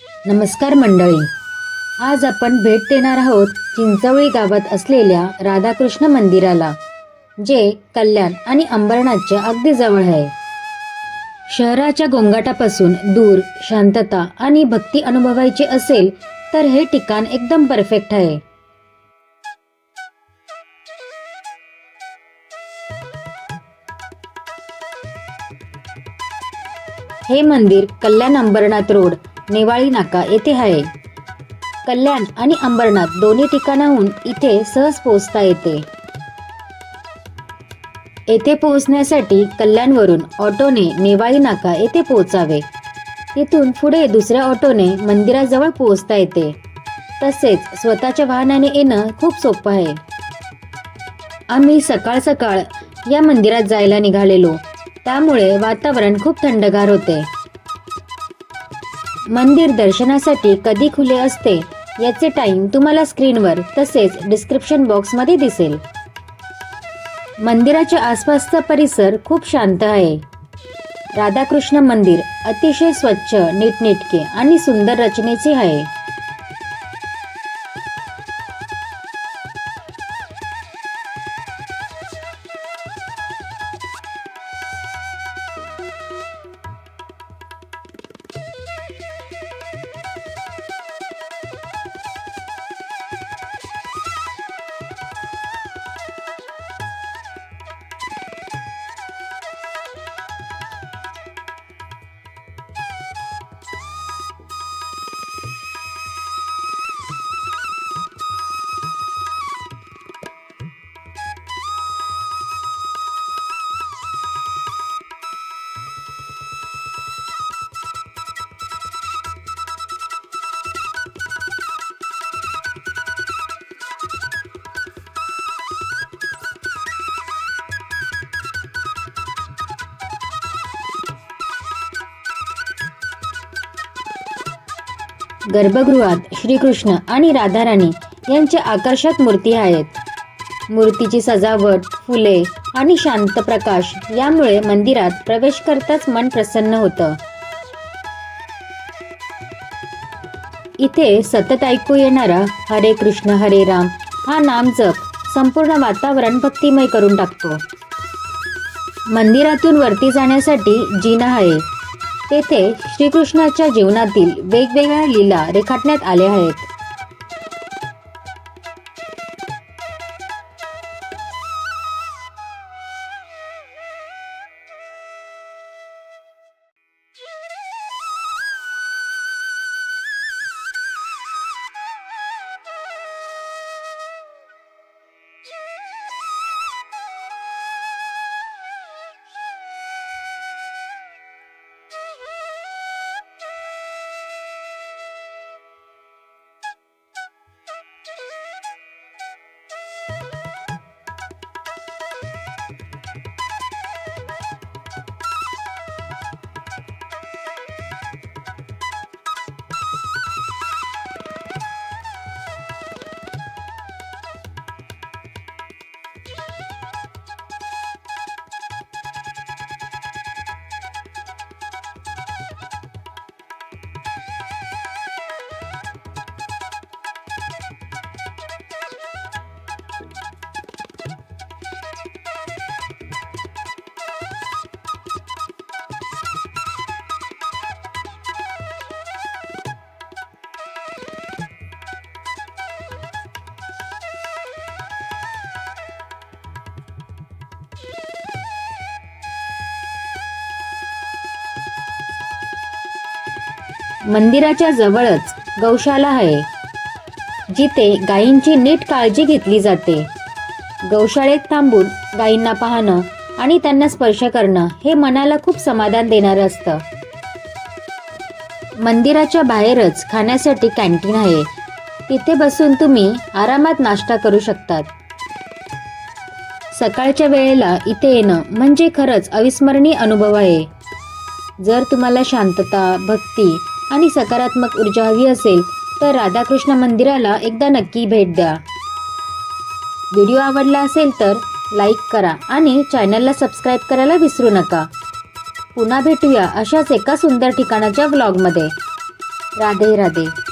नमस्कार मंडळी. आज आपण भेट देणार आहोत चिंचवळी गावात असलेल्या राधाकृष्ण मंदिराला जे कल्याण आणि अंबरनाथच्या अगदी जवळ आहे. शहराच्या गोंगाटापासून दूर शांतता आणि भक्ती अनुभवायची असेल तर हे ठिकाण एकदम परफेक्ट आहे. हे मंदिर कल्याण अंबरनाथ रोड नेवाळी नाका येथे आहे कल्याण आणि अंबरनाथ दोन्ही ठिकाणाहून इथे सहज पोहोचता येते. येथे पोहोचण्यासाठी कल्याणवरून ऑटोने नेवाळी नाका येथे पोहोचावे. तिथून पुढे दुसऱ्या ऑटोने मंदिराजवळ पोहोचता येते. तसेच स्वतःच्या वाहनाने येणं खूप सोपं आहे. आम्ही सकाळ सकाळ या मंदिरात जायला निघालेलो. त्यामुळे वातावरण खूप थंडगार होते. मंदिर दर्शनासाठी कधी खुले असते याचे टाइम तुम्हाला स्क्रीनवर तसेच डिस्क्रिप्शन बॉक्समध्ये दिसेल. मंदिराच्या आसपासचा परिसर खूप शांत आहे. राधाकृष्ण मंदिर अतिशय स्वच्छ नीटनेटके आणि सुंदर रचनेचे आहे. गर्भगृहात श्रीकृष्ण आणि राधाराणी यांच्या आकर्षक मूर्ती आहेत. मूर्तीची सजावट फुले आणि शांत प्रकाश यामुळे मंदिरात प्रवेश करताच मन प्रसन्न होतं. इथे सतत ऐकू येणारा हरे कृष्ण हरे राम हा नामजप संपूर्ण वातावरण भक्तिमय करून टाकतो. मंदिरातून वरती जाण्यासाठी जिना आहे. तेथे श्रीकृष्णाच्या जीवनातील वेगवेगळ्या लीला रेखाटण्यात आल्या आहेत. मंदिराच्या जवळच गौशाला आहे. जिथे गायींची नीट काळजी घेतली जाते. गौशाळेत थांबून गायींना पाहणं आणि त्यांना स्पर्श करणं हे मनाला खूप समाधान देणारं असतं. मंदिराच्या बाहेरच खाण्यासाठी कॅन्टीन आहे. तिथे बसून तुम्ही आरामात नाश्ता करू शकतात. सकाळच्या वेळेला इथे येणं म्हणजे खरंच अविस्मरणीय अनुभव आहे. जर तुम्हाला शांतता भक्ती आणि सकारात्मक ऊर्जा हवी असेल तर राधाकृष्ण मंदिराला एकदा नक्की भेट द्या. व्हिडिओ आवडला असेल तर लाईक करा आणि चॅनलला सबस्क्राईब करायला विसरू नका. पुन्हा भेटूया अशाच एका सुंदर ठिकाणाच्या व्लॉगमध्ये राधे राधे.